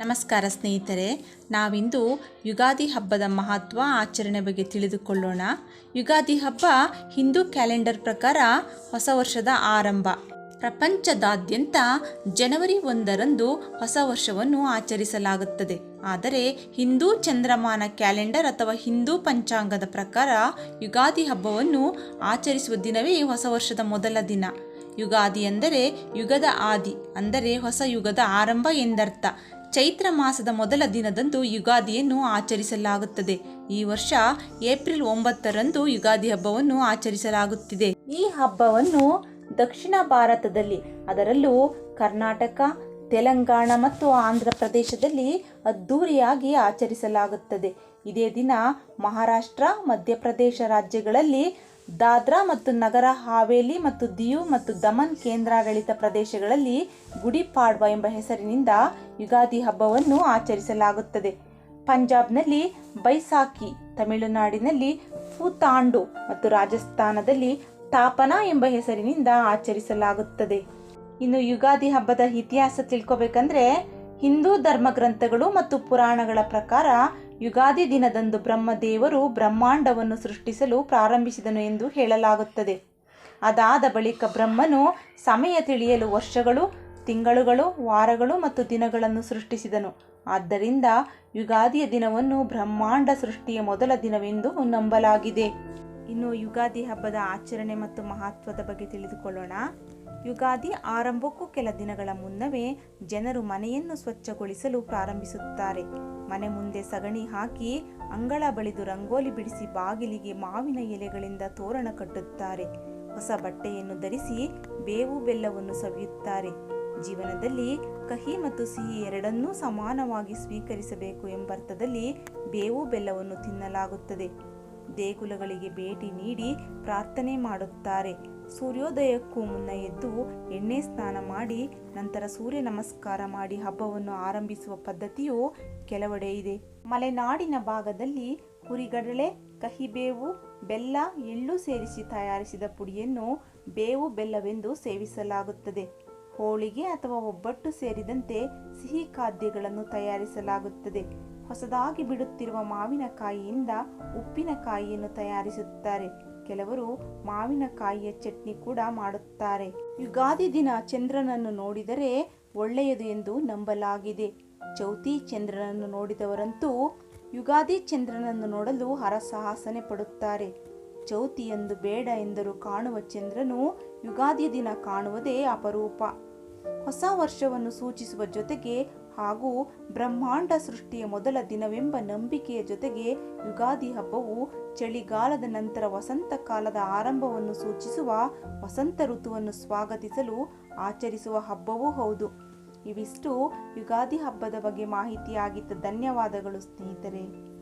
ನಮಸ್ಕಾರ ಸ್ನೇಹಿತರೆ, ನಾವಿಂದು ಯುಗಾದಿ ಹಬ್ಬದ ಮಹತ್ವ ಆಚರಣೆ ಬಗ್ಗೆ ತಿಳಿದುಕೊಳ್ಳೋಣ. ಯುಗಾದಿ ಹಬ್ಬ ಹಿಂದೂ ಕ್ಯಾಲೆಂಡರ್ ಪ್ರಕಾರ ಹೊಸ ವರ್ಷದ ಆರಂಭ. ಪ್ರಪಂಚದಾದ್ಯಂತ ಜನವರಿ ಒಂದರಂದು ಹೊಸ ವರ್ಷವನ್ನು ಆಚರಿಸಲಾಗುತ್ತದೆ. ಆದರೆ ಹಿಂದೂ ಚಂದ್ರಮಾನ ಕ್ಯಾಲೆಂಡರ್ ಅಥವಾ ಹಿಂದೂ ಪಂಚಾಂಗದ ಪ್ರಕಾರ ಯುಗಾದಿ ಹಬ್ಬವನ್ನು ಆಚರಿಸುವ ದಿನವೇ ಹೊಸ ವರ್ಷದ ಮೊದಲ ದಿನ. ಯುಗಾದಿ ಎಂದರೆ ಯುಗದ ಆದಿ, ಅಂದರೆ ಹೊಸ ಯುಗದ ಆರಂಭ ಎಂದರ್ಥ. ಚೈತ್ರ ಮಾಸದ ಮೊದಲ ದಿನದಂದು ಯುಗಾದಿಯನ್ನು ಆಚರಿಸಲಾಗುತ್ತದೆ. ಈ ವರ್ಷ ಏಪ್ರಿಲ್ ಒಂಬತ್ತರಂದು ಯುಗಾದಿ ಹಬ್ಬವನ್ನು ಆಚರಿಸಲಾಗುತ್ತಿದೆ. ಈ ಹಬ್ಬವನ್ನು ದಕ್ಷಿಣ ಭಾರತದಲ್ಲಿ, ಅದರಲ್ಲೂ ಕರ್ನಾಟಕ, ತೆಲಂಗಾಣ ಮತ್ತು ಆಂಧ್ರ ಪ್ರದೇಶದಲ್ಲಿ ಅದ್ಧೂರಿಯಾಗಿ ಆಚರಿಸಲಾಗುತ್ತದೆ. ಇದೇ ದಿನ ಮಹಾರಾಷ್ಟ್ರ, ಮಧ್ಯಪ್ರದೇಶ ರಾಜ್ಯಗಳಲ್ಲಿ ದಾದ್ರಾ ಮತ್ತು ನಗರ ಹಾವೇಲಿ ಮತ್ತು ದಿಯು ಮತ್ತು ದಮನ್ ಕೇಂದ್ರಾಡಳಿತ ಪ್ರದೇಶಗಳಲ್ಲಿ ಗುಡಿ ಪಾಡ್ವಾ ಎಂಬ ಹೆಸರಿನಿಂದ ಯುಗಾದಿ ಹಬ್ಬವನ್ನು ಆಚರಿಸಲಾಗುತ್ತದೆ. ಪಂಜಾಬ್ನಲ್ಲಿ ಬೈಸಾಕಿ, ತಮಿಳುನಾಡಿನಲ್ಲಿ ಫೂತಾಂಡು ಮತ್ತು ರಾಜಸ್ಥಾನದಲ್ಲಿ ತಾಪನ ಎಂಬ ಹೆಸರಿನಿಂದ ಆಚರಿಸಲಾಗುತ್ತದೆ. ಇನ್ನು ಯುಗಾದಿ ಹಬ್ಬದ ಇತಿಹಾಸ ತಿಳ್ಕೊಬೇಕಂದ್ರೆ ಹಿಂದೂ ಧರ್ಮ ಗ್ರಂಥಗಳು ಮತ್ತು ಪುರಾಣಗಳ ಪ್ರಕಾರ ಯುಗಾದಿ ದಿನದಂದು ಬ್ರಹ್ಮದೇವರು ಬ್ರಹ್ಮಾಂಡವನ್ನು ಸೃಷ್ಟಿಸಲು ಪ್ರಾರಂಭಿಸಿದನು ಎಂದು ಹೇಳಲಾಗುತ್ತದೆ. ಅದಾದ ಬಳಿಕ ಬ್ರಹ್ಮನು ಸಮಯ ತಿಳಿಯಲು ವರ್ಷಗಳು, ತಿಂಗಳುಗಳು, ವಾರಗಳು ಮತ್ತು ದಿನಗಳನ್ನು ಸೃಷ್ಟಿಸಿದನು. ಆದ್ದರಿಂದ ಯುಗಾದಿಯ ದಿನವನ್ನು ಬ್ರಹ್ಮಾಂಡ ಸೃಷ್ಟಿಯ ಮೊದಲ ದಿನವೆಂದು ನಂಬಲಾಗಿದೆ. ಇನ್ನು ಯುಗಾದಿ ಹಬ್ಬದ ಆಚರಣೆ ಮತ್ತು ಮಹತ್ವದ ಬಗ್ಗೆ ತಿಳಿದುಕೊಳ್ಳೋಣ. ಯುಗಾದಿ ಆರಂಭಕ್ಕೂ ಕೆಲ ದಿನಗಳ ಮುನ್ನವೇ ಜನರು ಮನೆಯನ್ನು ಸ್ವಚ್ಛಗೊಳಿಸಲು ಪ್ರಾರಂಭಿಸುತ್ತಾರೆ. ಮನೆ ಮುಂದೆ ಸಗಣಿ ಹಾಕಿ ಅಂಗಳ ಬಳಿದು ರಂಗೋಲಿ ಬಿಡಿಸಿ ಬಾಗಿಲಿಗೆ ಮಾವಿನ ಎಲೆಗಳಿಂದ ತೋರಣ ಕಟ್ಟುತ್ತಾರೆ. ಹೊಸ ಬಟ್ಟೆಯನ್ನು ಧರಿಸಿ ಬೇವು ಬೆಲ್ಲವನ್ನು ಸವಿಯುತ್ತಾರೆ. ಜೀವನದಲ್ಲಿ ಕಹಿ ಮತ್ತು ಸಿಹಿ ಎರಡನ್ನೂ ಸಮಾನವಾಗಿ ಸ್ವೀಕರಿಸಬೇಕು ಎಂಬರ್ಥದಲ್ಲಿ ಬೇವು ಬೆಲ್ಲವನ್ನು ತಿನ್ನಲಾಗುತ್ತದೆ. ದೇಗುಲಗಳಿಗೆ ಭೇಟಿ ನೀಡಿ ಪ್ರಾರ್ಥನೆ ಮಾಡುತ್ತಾರೆ. ಸೂರ್ಯೋದಯಕ್ಕೂ ಮುನ್ನ ಎದ್ದು ಎಣ್ಣೆ ಸ್ನಾನ ಮಾಡಿ, ನಂತರ ಸೂರ್ಯ ನಮಸ್ಕಾರ ಮಾಡಿ ಹಬ್ಬವನ್ನು ಆರಂಭಿಸುವ ಪದ್ಧತಿಯು ಕೆಲವೆಡೆ ಇದೆ. ಮಲೆನಾಡಿನ ಭಾಗದಲ್ಲಿ ಹುರಿಗಡಲೆ ಕಹಿಬೇವು, ಬೆಲ್ಲ, ಎಳ್ಳು ಸೇರಿಸಿ ತಯಾರಿಸಿದ ಪುಡಿಯನ್ನು ಬೇವು, ಬೆಲ್ಲವೆಂದು ಸೇವಿಸಲಾಗುತ್ತದೆ. ಹೋಳಿಗೆ ಅಥವಾ ಒಬ್ಬಟ್ಟು ಸೇರಿದಂತೆ ಸಿಹಿ ಖಾದ್ಯಗಳನ್ನು ತಯಾರಿಸಲಾಗುತ್ತದೆ. ಹೊಸದಾಗಿ ಬಿಡುತ್ತಿರುವ ಮಾವಿನಕಾಯಿಯಿಂದ ಉಪ್ಪಿನಕಾಯಿಯನ್ನು ತಯಾರಿಸುತ್ತಾರೆ. ಕೆಲವರು ಮಾವಿನಕಾಯಿಯ ಚಟ್ನಿ ಕೂಡ ಮಾಡುತ್ತಾರೆ. ಯುಗಾದಿ ದಿನ ಚಂದ್ರನನ್ನು ನೋಡಿದರೆ ಒಳ್ಳೆಯದು ಎಂದು ನಂಬಲಾಗಿದೆ. ಚೌತಿ ಚಂದ್ರನನ್ನು ನೋಡಿದವರಂತೂ ಯುಗಾದಿ ಚಂದ್ರನನ್ನು ನೋಡಲು ಹರಸಾಹಸನೆ ಪಡುತ್ತಾರೆ. ಚೌತಿಯಂದು ಬೇಡ ಎಂದರೂ ಕಾಣುವ ಚಂದ್ರನು ಯುಗಾದಿ ದಿನ ಕಾಣುವುದೇ ಅಪರೂಪ. ಹೊಸ ವರ್ಷವನ್ನು ಸೂಚಿಸುವ ಜೊತೆಗೆ ಹಾಗೂ ಬ್ರಹ್ಮಾಂಡ ಸೃಷ್ಟಿಯ ಮೊದಲ ದಿನವೆಂಬ ನಂಬಿಕೆಯ ಜೊತೆಗೆ ಯುಗಾದಿ ಹಬ್ಬವು ಚಳಿಗಾಲದ ನಂತರ ವಸಂತ ಕಾಲದ ಆರಂಭವನ್ನು ಸೂಚಿಸುವ ವಸಂತ ಋತುವನ್ನು ಸ್ವಾಗತಿಸಲು ಆಚರಿಸುವ ಹಬ್ಬವೂ ಹೌದು. ಇವಿಷ್ಟು ಯುಗಾದಿ ಹಬ್ಬದ ಬಗ್ಗೆ ಮಾಹಿತಿಯಾಗಿದ್ದ ಧನ್ಯವಾದಗಳು ಸ್ನೇಹಿತರೆ.